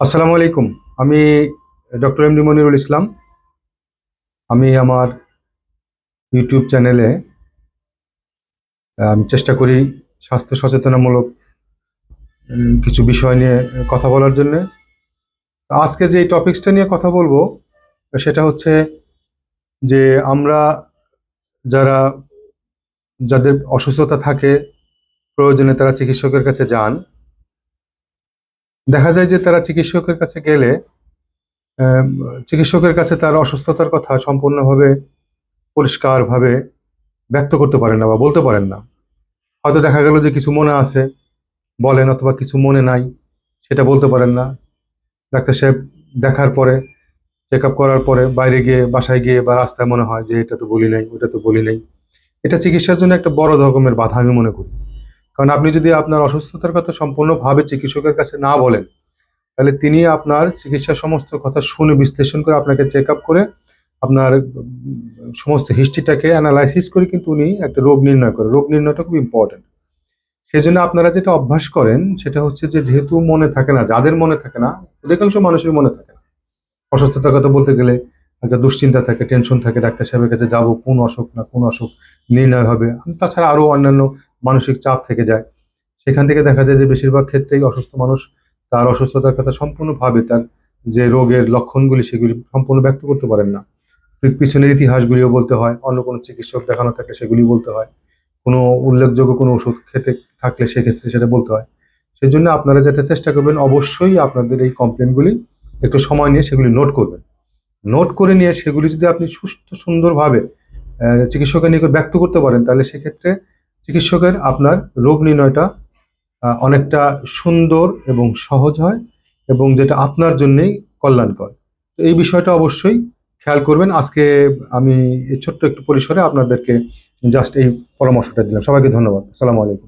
আসসালামু আলাইকুম। আমি doctor M D Monirul Islam. আমি আমার ইউটিউব চ্যানেলে, আমি চেষ্টা করি স্বাস্থ্য সচেতনামূলক কিছু বিষয় নিয়ে কথা বলার জন্য। আজকে যে টপিক্সটা নিয়ে কথা বলব, সেটা হচ্ছে যে আমরা যারা, যাদের অসুস্থতা থাকে, প্রয়োজনে তারা চিকিৎসকের কাছে যান। দেখা যায় যে তারা চিকিৎসকের কাছে গেলে চিকিৎসকের কাছে তার অসুস্থতার কথা সম্পূর্ণভাবে পরিষ্কারভাবে ব্যক্ত করতে পারেন না বা বলতে পারেন না। হয়তো দেখা গেল যে কিছু মনে আছে, বলেন অথবা কিছু মনে নাই, সেটা বলতে পারেন না। ডাক্তার সাহেব দেখার পরে চেক আপ করার পরে বাইরে গিয়ে বাসায় গিয়ে বা রাস্তায় মনে হয় যে এটা তো বলি নাই, ওটা তো বলি নাই। এটা চিকিৎসার জন্য একটা বড় রকমের বাধা আমি মনে করি। কারণ আপনি যদি আপনার অসুস্থতার কথা সম্পূর্ণভাবে চিকিৎসকের কাছে না বলেন, তাহলে তিনি আপনার চিকিৎসার সমস্ত কথা শুনে, বিশ্লেষণ করে আপনাকে চেক আপ করে আপনার সমস্ত হিস্ট্রিটাকে অ্যানালাইসিস করে কিন্তু উনি একটা রোগ নির্ণয় করে। রোগ নির্ণয়টা খুব ইম্পর্টেন্ট সেই জন্য আপনারা যেটা অভ্যাস করেন, সেটা হচ্ছে যে যেহেতু মনে থাকে না, যাদের মনে থাকে না, অধিকাংশ মানুষের মনে থাকে না। অসুস্থতার কথা বলতে গেলে একটা দুশ্চিন্তা থাকে টেনশন থাকে, ডাক্তার সাহেবের কাছে যাব, কোন অসুখ না কোন অসুখ নির্ণয় হবে। তাছাড়া আরও অন্যান্য মানসিক চাপ থেকে যায়। সেখান থেকে দেখা যায় যে বেশিরভাগ ক্ষেত্রেই অসুস্থ মানুষ তার অসুস্থতার কথা সম্পূর্ণভাবে তার যে রোগের লক্ষণগুলি সেগুলি সম্পূর্ণ ব্যক্ত করতে পারেন না। পিছনের ইতিহাসগুলিও বলতে হয়, অন্য কোনো চিকিৎসক দেখানো থাকলে সেগুলি বলতে হয়। কোনো উল্লেখযোগ্য কোনো ওষুধ খেতে থাকলে সেক্ষেত্রে সেটা বলতে হয়। সেই জন্য আপনারা যাতে চেষ্টা করবেন, অবশ্যই আপনাদের এই কমপ্লেনগুলি একটু সময় নিয়ে সেগুলি নোট করবেন। নোট করে নিয়ে সেগুলি যদি আপনি সুস্থ সুন্দরভাবে চিকিৎসকের নিকট ব্যক্ত করতে পারেন, তাহলে সেক্ষেত্রে চিকিৎসকের আপনার রোগ নির্ণয়টা অনেকটা সুন্দর এবং সহজ হয় এবং যেটা আপনার জন্যেই কল্যাণকর। তো এই বিষয়টা অবশ্যই খেয়াল করবেন। আজকে আমি এই ছোট্ট একটু পরিসরে আপনাদেরকে জাস্ট এই পরামর্শটা দিলাম। সবাইকে ধন্যবাদ। আসসালামু আলাইকুম।